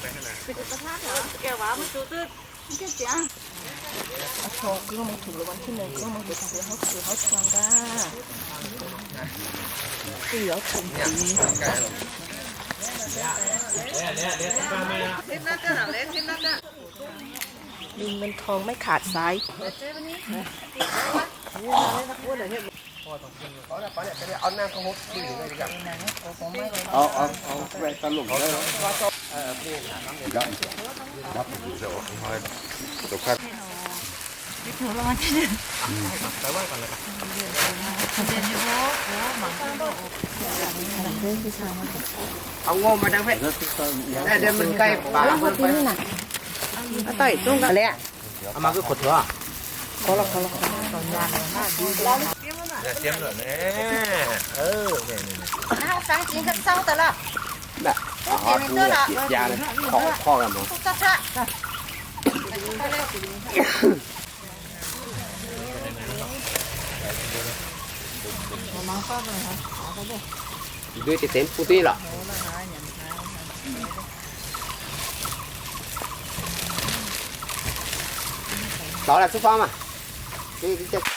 ไปเนระเหรอแกว่ามันจุดตื้นเจ๊เสียโชอก็มันถูกรางวัลที่หนึ่งก็มันถูกของเขาถือเขาจังได้เสียวถุงนีลิงเป็นทองไม่ขาดสายเอาไปเ่ยเเอาาเาอเอาเอาเอาแวนตลุกได้ลยับยเดี๋ยวมาตกคด้อนที่นี่อเลเ้วเอางมาดังเพชรเดี๋ยวมันใกล้ป่ามันไปเอาต่อยตุ้งกันเลยเอามาคือขดเถอะขอละขอลอลตอนยาหน้าดีอย่าเตรียมหน่อยแม่เออนี่นี่นี่น้าสังจีนกันเศร้าแต่ละแบบอ๋อดูแบบฉีดยาเลยข้อข้อกันมั้งตุ๊กตาพระมาเข้าไปครับหาไปเลย đưa thì xem phụ tí là đó là xúc phong à đi đi chơi